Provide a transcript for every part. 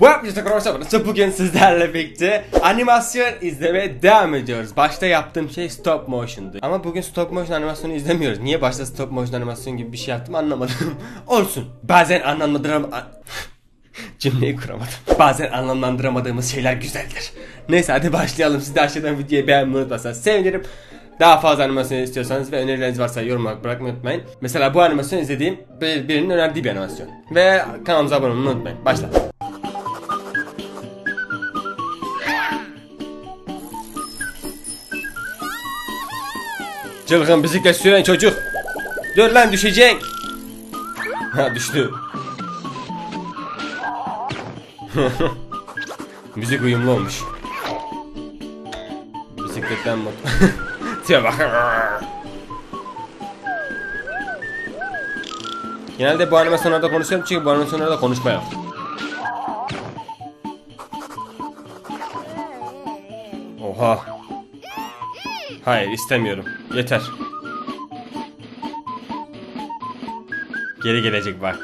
Bu yapmayacak arkadaşlar. Bugün sizlerle birlikte animasyon izlemeye devam ediyoruz. Başta yaptığım şey stop motion'du. Ama bugün stop motion animasyonu izlemiyoruz. Niye başta stop motion animasyon gibi bir şey yaptım anlamadım. Olsun. Bazen anlamlandıram... Cümleyi kuramadım. Bazen anlamlandıramadığımız şeyler güzeldir. Neyse hadi başlayalım. Siz de aşağıdan videoyu beğenmeyi unutmazsanız sevinirim. Daha fazla animasyon istiyorsanız ve önerileriniz varsa yorum olarak bırakmayı unutmayın. Mesela bu animasyon izlediğim bir- birinin önerdiği bir animasyon. Ve kanalımıza abone olmayı unutmayın. Başla. Çılgın bisiklet süren çocuk. Dur lan düşeceksin. Ha düştü. Müzik uyumlu olmuş. Bisikletten bak. Bak. Genelde bu animasyonlarda konuşuyorum çünkü bu animasyonlarda konuşma. Oha. Hayır istemiyorum. Yeter. Geri gelecek bak.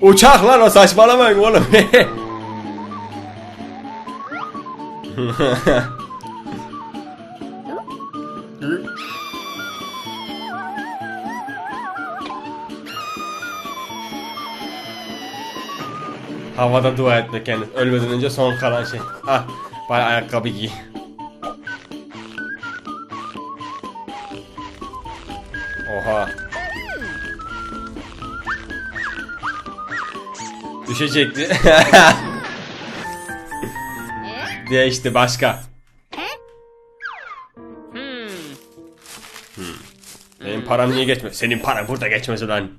Uçak lan o saçmalamayın oğlum. Havada dua etmek yani. Ölmeden önce son kalan şey. Ah, bari ayakkabı giy. Oha. Düşecekti. Diye işte başka. Hmm. Benim param niye geçmez? Senin paran burada geçmez lan.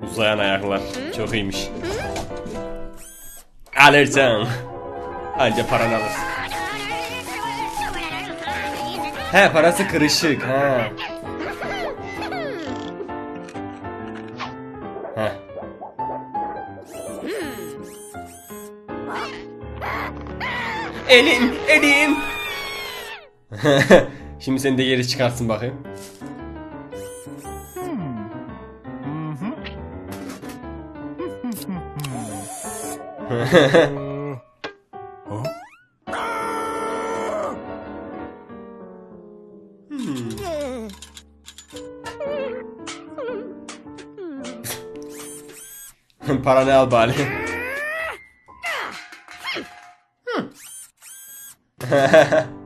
Uzayan ayaklar. Çok iyiymiş. Alırsın. Anca paranı alırsın. He parası kırışık. Ha. Heh. Elim, elim. Şimdi seni de geri çıkarsın bakayım. Paranı al bari.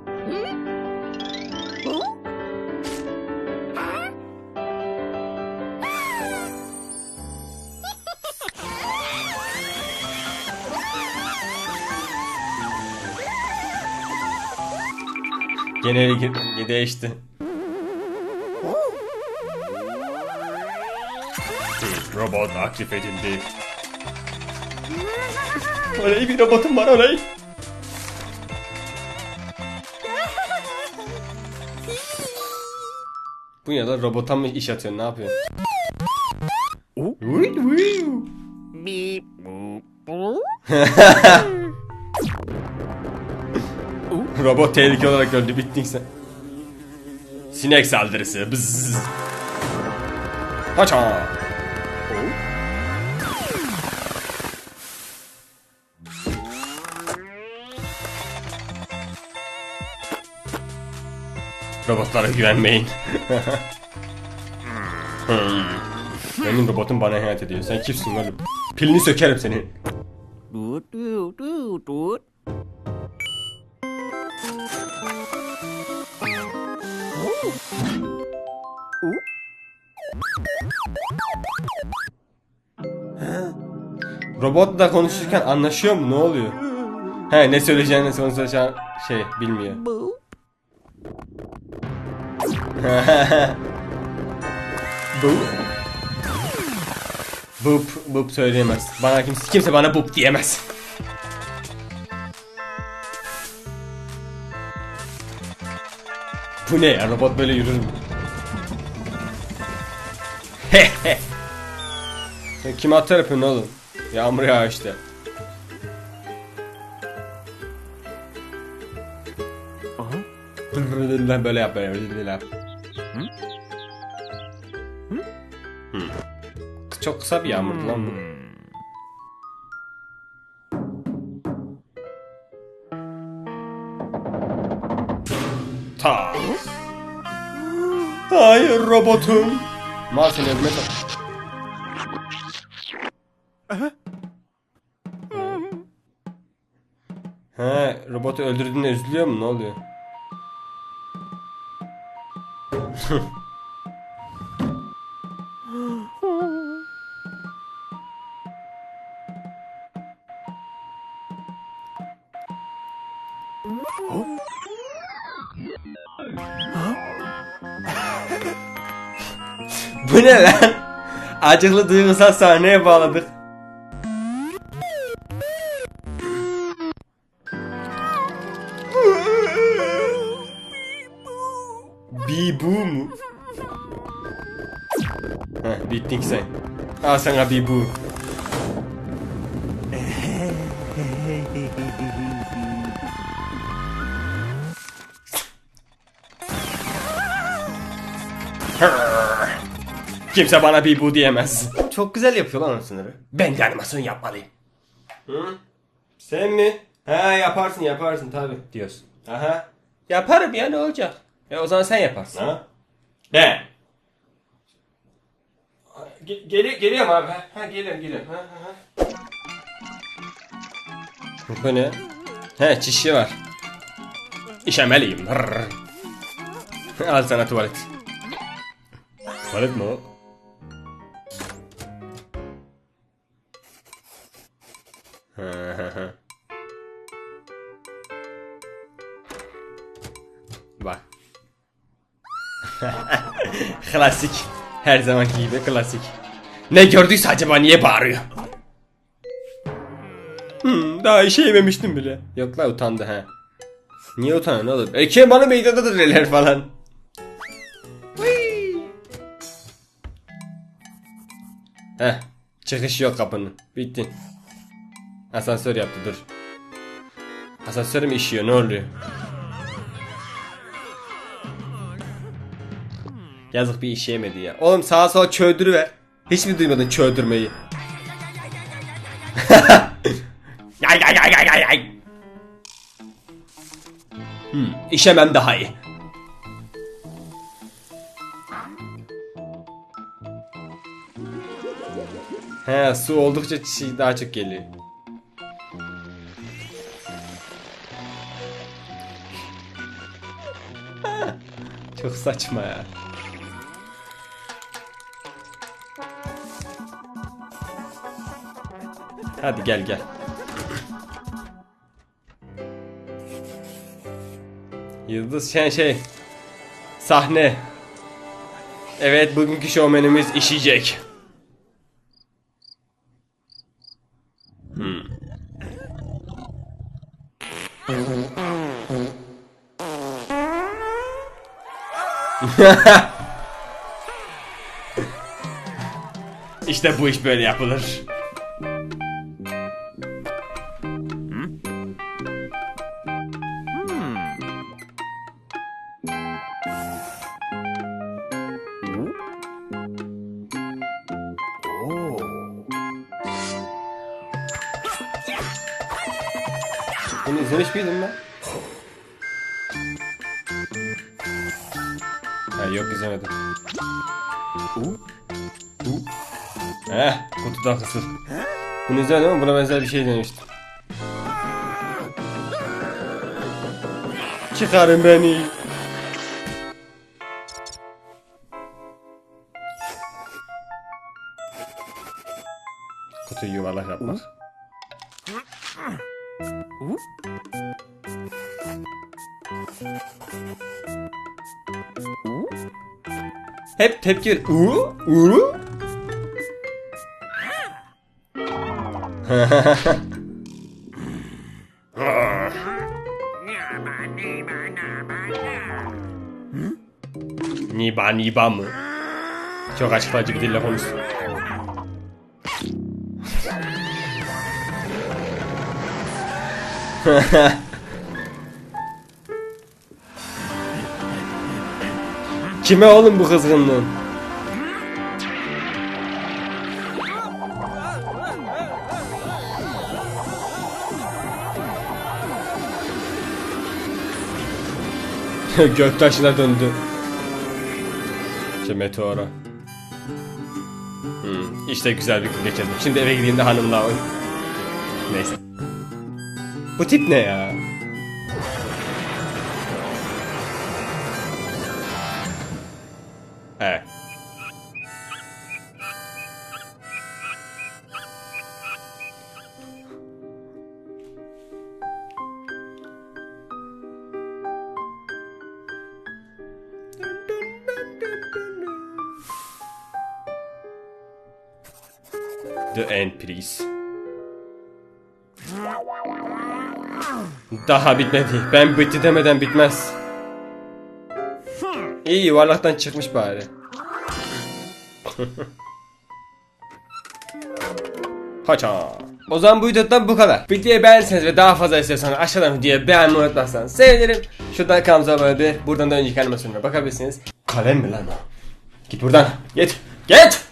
Geneli değişti. Robot aktif edildi. Oley bir robotum var oley. Bu ya da robota mı iş atıyorsun ne yapıyorsun? Robot tehlike olarak öldü bittin sen. Sinek saldırısı. Bzzz. Haça. Robotlara güvenmeyin. Hmm. Benim robotum bana ihanet ediyor. Sen kimsin oğlum? Pilini sökerim doot. Robotla konuşurken anlaşıyor mu? Ne oluyor? He ne söyleyeceğini konuşacağını şey bilmiyor. Boop. Boop. Boop, söyleyemez. Bana kimse, kimse bana boop diyemez. Bu ne ya? Robot böyle yürür mü? Sen kime atar yapıyorsun oğlum? Yağmur yağ işte. Böyle yap böyle. Böyle yap. Çok kısa bir yağmurdu lan bu. Ta. Hayır robotum. Öldürmeye çalış- He, robotu öldürdüğünde üzülüyor mu? Ne oluyor? Bu ne lan? Acıklı duygusal sahneye bağladık. Bibu mu? Heh, bittin sen. Al sana bibu. Kimse bana bibu diyemez. Çok güzel yapıyor lan o sınırı. Ben de animasyon yapmalıyım. Hı? Sen mi? Ha yaparsın yaparsın tabi diyorsun. Aha. Yaparım ya ne olacak? E o zaman sen yaparsın. Ha? Ben. Ge- geli geliyorum abi. Ha geliyorum geliyorum. Ha, ha, ha. Bu ne? He çişi var. İşemeliyim. Al sana tuvalet. Tuvalet mi o? Bak. klasik. Her zamanki gibi klasik. Ne gördüyse acaba niye bağırıyor? Hmm, daha işe yememiştim bile. Yok la utandı ha. Niye utanıyor ne olur? Eke bana meydanda da neler falan. Heh. Çıkış yok kapının. Bitti. Asansör yaptı dur. Asansör mü işiyor ne oluyor? Yazık bir işe yemedi ya. Oğlum sağa sola çöldürüver. Hiç mi duymadın çöldürmeyi? Yay yay yay yay yay. Hmm, işemem daha iyi. He su oldukça şey daha çok geliyor. çok saçma ya. Hadi gel gel. Yıldız şey şey. Sahne. Evet bugünkü şovmenimiz işeyecek. İşte bu iş böyle yapılır. Bunu izlemiş miydim ben? Yok izlemedim. U? U? Eh kutuda kısır. Bunu izlemedim ama buna benzer bir şey demiştim. Çıkarın beni. Kutuyu yuvarlak yapmak. Hep tepki ver. Uuu, uuu. Niba niba mı? Çok açıklayıcı bir dille konuş. Kime oğlum bu kızgınlığın? Göktaşına döndü. İşte meteora. Hmm, işte güzel bir gün geçirdim. Şimdi eve gideyim de hanımla oynayayım. Neyse. Bu tip ne ya? The end please. Daha bitmedi. Ben bitti demeden bitmez. İyi yuvarlaktan çıkmış bari. Haça. O zaman bu videodan bu kadar. Videoyu beğenirseniz ve daha fazla istiyorsanız aşağıdan videoyu beğenmeyi unutmazsanız sevinirim. Şuradan kanalımıza abone olabilir. Buradan da önceki animasyonlara bakabilirsiniz. Kalem mi lan o? Git buradan. Git. Git.